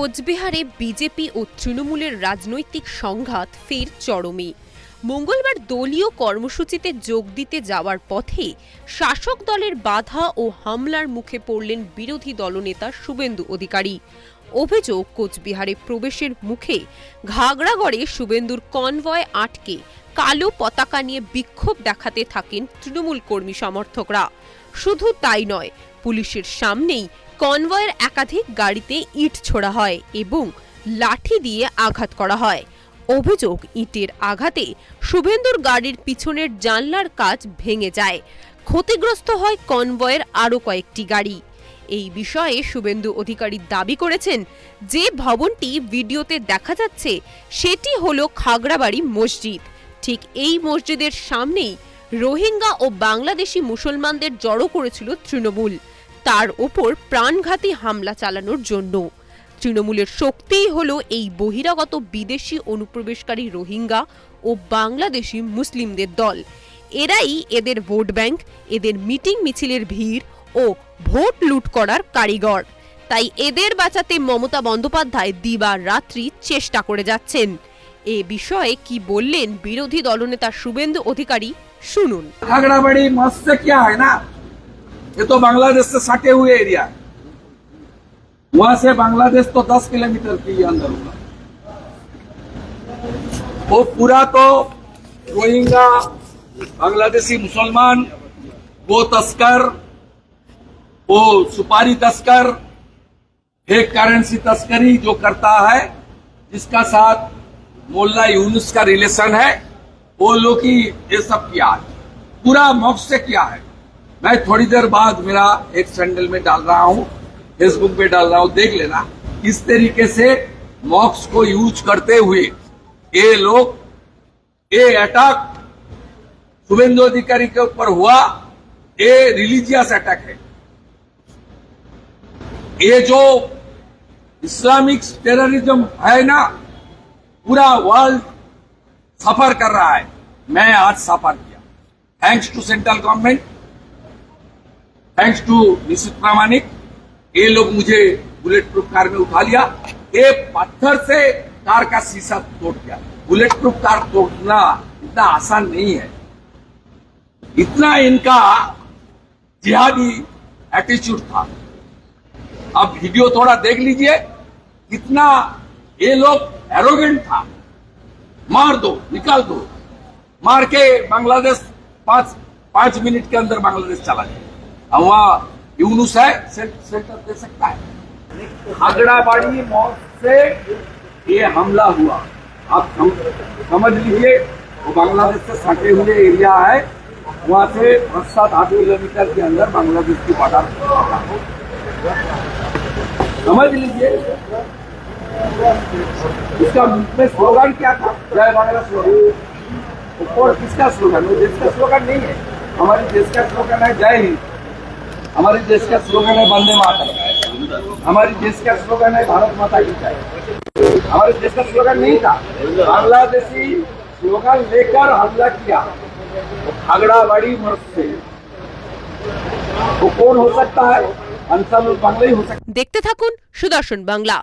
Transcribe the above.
কোচবিহারে বিজেপি ও তৃণমূলের রাজনৈতিক সংঘাত ফের চরমে। মঙ্গলবার দলীয় কর্মসূচিতে যোগ দিতে যাওয়ার পথে শাসক দলের বাধা ও হামলার মুখে পড়লেন বিরোধী দলনেতা শুভেন্দু অধিকারী। অভিযোগ, কোচবিহারে প্রবেশের মুখে ঘাগড়াগড়ে শুভেন্দুর কনভয় আটকে কালো পতাকা নিয়ে বিক্ষোভ দেখাতে থাকেন তৃণমূল কর্মী সমর্থকরা। শুধু তাই নয়, পুলিশের সামনেই কনভয়ের একাধিক গাড়িতে ইট ছোড়া হয় এবং লাঠি দিয়ে আঘাত করা হয়। অভিযোগ, ইটের আঘাতে শুভেন্দুর গাড়ির পিছনের জানলার কাজ ভেঙে যায়। ক্ষতিগ্রস্ত হয় কনভয়ের আরও কয়েকটি গাড়ি। এই বিষয়ে শুভেন্দু অধিকারী দাবি করেছেন, যে ভবনটি ভিডিওতে দেখা যাচ্ছে, সেটি হলো খাগড়াবাড়ি মসজিদ। ঠিক এই মসজিদের সামনেই রোহিঙ্গা ও বাংলাদেশি মুসলমানদের জড়ো করেছিল তৃণমূল। তার ওপর প্রাণঘাতী হামলা চালানোর জন্য। তৃণমূলের শক্তিই হলো এই বহিরাগত বিদেশি অনুপ্রবেশকারী রোহিঙ্গা ও বাংলাদেশি মুসলিমদের দল। এরাই এদের ভোট ব্যাংক, এদের মিটিং মিছিলের ভিড় ও ভোট লুট করার কারিগর। তাই এদের বাঁচাতে মমতা বন্দ্যোপাধ্যায় দিবা রাত্রি চেষ্টা করে যাচ্ছেন। এ বিষয়ে কি বললেন বিরোধী দলনেতা শুভেন্দু অধিকারী, শুনুন। ये तो बांग्लादेश से सटे हुए एरिया है। वहाँ से बांग्लादेश तो 10 किलोमीटर के अंदर होगा। वो पूरा तो रोहिंगा बांग्लादेशी मुसलमान, वो तस्कर, वो सुपारी तस्कर, एक करेंसी तस्करी जो करता है, जिसका साथ मोल्ला यूनुस का रिलेशन है, वो लोग ही ये सब किया है। पूरा मौक से किया है। मैं थोड़ी देर बाद मेरा एक सैंडल में डाल रहा हूँ फेसबुक पे डाल रहा हूँ, देख लेना, इस तरीके से मॉक्स को यूज़ करते हुए ये लोग, ये अटैक शुभेंदु अधिकारी के ऊपर हुआ, ये रिलीजियस अटैक है। ये जो इस्लामिक टेररिज्म है ना, पूरा वर्ल्ड सफ़र कर रहा है। मैं आज सफ़र किया। Thanks to central government thanks to निश्चित प्रामाणिक, ये लोग मुझे बुलेट प्रूफ कार में उठा लिया। ये पत्थर से कार का शीशा तोड़ दिया। बुलेट प्रूफ कार तोड़ना इतना आसान नहीं है। इतना इनका जिहादी एटीट्यूड था। अब वीडियो थोड़ा देख लीजिए, कितना ये लोग एरोगेंट था। मार दो, निकाल दो। मार के बांग्लादेश पाँच पाँच मिनट के अंदर बांग्लादेश चला गया। अब वहाँ यूनुस है सेंटर दे सकता है। आगड़ाबाड़ी मौत से ये हमला हुआ। आप समझ लीजिए, वो बांग्लादेश से सटे हुए एरिया है। वहाँ से पाँच सात आठ किलोमीटर के अंदर बांग्लादेश की बॉर्डर समझ लीजिए। इसका में स्लोगन क्या था? जय बांग्ला स्लोगन। और किसका स्लोगन? वो देश का स्लोगन नहीं है। हमारे देश का स्लोगन है जय हिंद। हमारे देश का स्लोगन है वंदे मातरम हमारे देश का स्लोगन है भारत माता की जय हमारे देश का स्लोगन नहीं था बांग्लादेशी स्लोगन लेकर हमला किया वो खागड़ाबाड़ी मर्द से वो कौन हो सकता है आंसर बांग्ला ही हो सकता है দেখতে থাকুন সুদর্শন বাংলা